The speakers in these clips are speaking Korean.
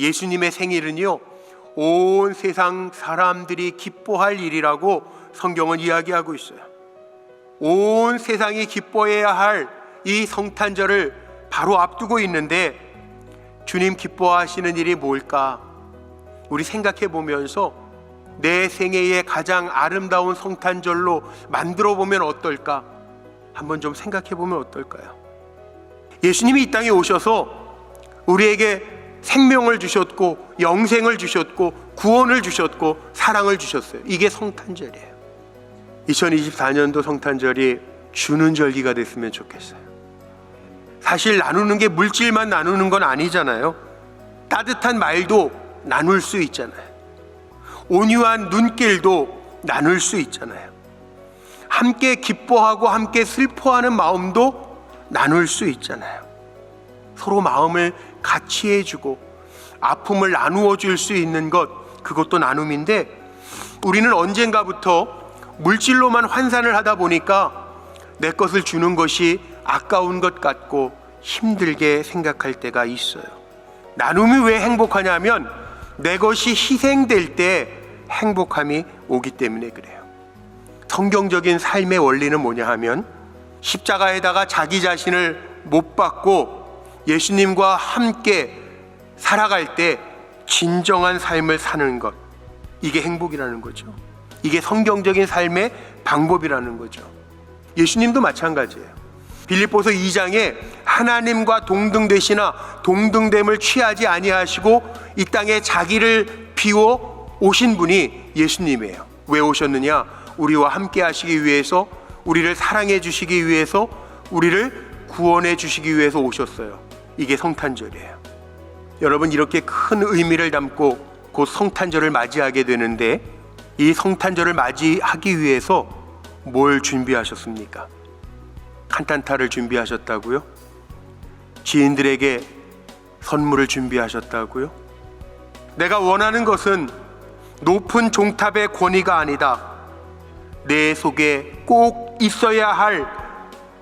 예수님의 생일은요, 온 세상 사람들이 기뻐할 일이라고 성경은 이야기하고 있어요. 온 세상이 기뻐해야 할 이 성탄절을 바로 앞두고 있는데 주님 기뻐하시는 일이 뭘까? 우리 생각해 보면서 내 생애의 가장 아름다운 성탄절로 만들어 보면 어떨까? 한번 좀 생각해 보면 어떨까요? 예수님이 이 땅에 오셔서 우리에게 생명을 주셨고 영생을 주셨고 구원을 주셨고 사랑을 주셨어요. 이게 성탄절이에요. 2024년도 성탄절이 주는 절기가 됐으면 좋겠어요. 사실 나누는 게 물질만 나누는 건 아니잖아요. 따뜻한 말도 나눌 수 있잖아요. 온유한 눈길도 나눌 수 있잖아요. 함께 기뻐하고 함께 슬퍼하는 마음도 나눌 수 있잖아요. 서로 마음을 같이 해주고 아픔을 나누어 줄 수 있는 것, 그것도 나눔인데 우리는 언젠가부터 물질로만 환산을 하다 보니까 내 것을 주는 것이 아까운 것 같고 힘들게 생각할 때가 있어요. 나눔이 왜 행복하냐면 내 것이 희생될 때 행복함이 오기 때문에 그래요. 성경적인 삶의 원리는 뭐냐 하면 십자가에다가 자기 자신을 못 받고 예수님과 함께 살아갈 때 진정한 삶을 사는 것. 이게 행복이라는 거죠. 이게 성경적인 삶의 방법이라는 거죠. 예수님도 마찬가지예요. 빌립보서 2장에 하나님과 동등되시나 동등됨을 취하지 아니하시고 이 땅에 자기를 비워 오신 분이 예수님이에요. 왜 오셨느냐? 우리와 함께 하시기 위해서 우리를 사랑해 주시기 위해서 우리를 구원해 주시기 위해서 오셨어요. 이게 성탄절이에요. 여러분 이렇게 큰 의미를 담고 곧 성탄절을 맞이하게 되는데 이 성탄절을 맞이하기 위해서 뭘 준비하셨습니까? 칸탄타를 준비하셨다고요? 지인들에게 선물을 준비하셨다고요? 내가 원하는 것은 높은 종탑의 권위가 아니다. 내 속에 꼭 있어야 할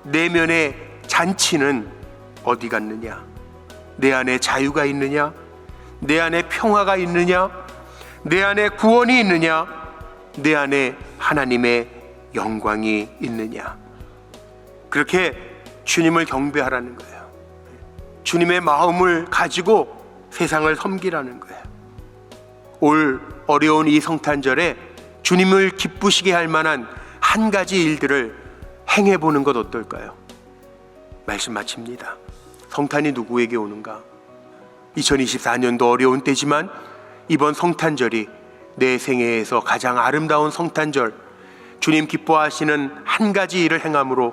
내면의 잔치는 어디 갔느냐? 내 안에 자유가 있느냐? 내 안에 평화가 있느냐? 내 안에 구원이 있느냐? 내 안에 하나님의 영광이 있느냐? 그렇게 주님을 경배하라는 거예요. 주님의 마음을 가지고 세상을 섬기라는 거예요. 올 어려운 이 성탄절에 주님을 기쁘시게 할 만한 한 가지 일들을 행해 보는 것 어떨까요? 말씀 마칩니다. 성탄이 누구에게 오는가? 2024년도 어려운 때지만 이번 성탄절이 내 생애에서 가장 아름다운 성탄절, 주님 기뻐하시는 한 가지 일을 행함으로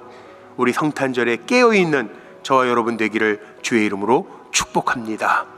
우리 성탄절에 깨어 있는 저와 여러분 되기를 주의 이름으로 축복합니다.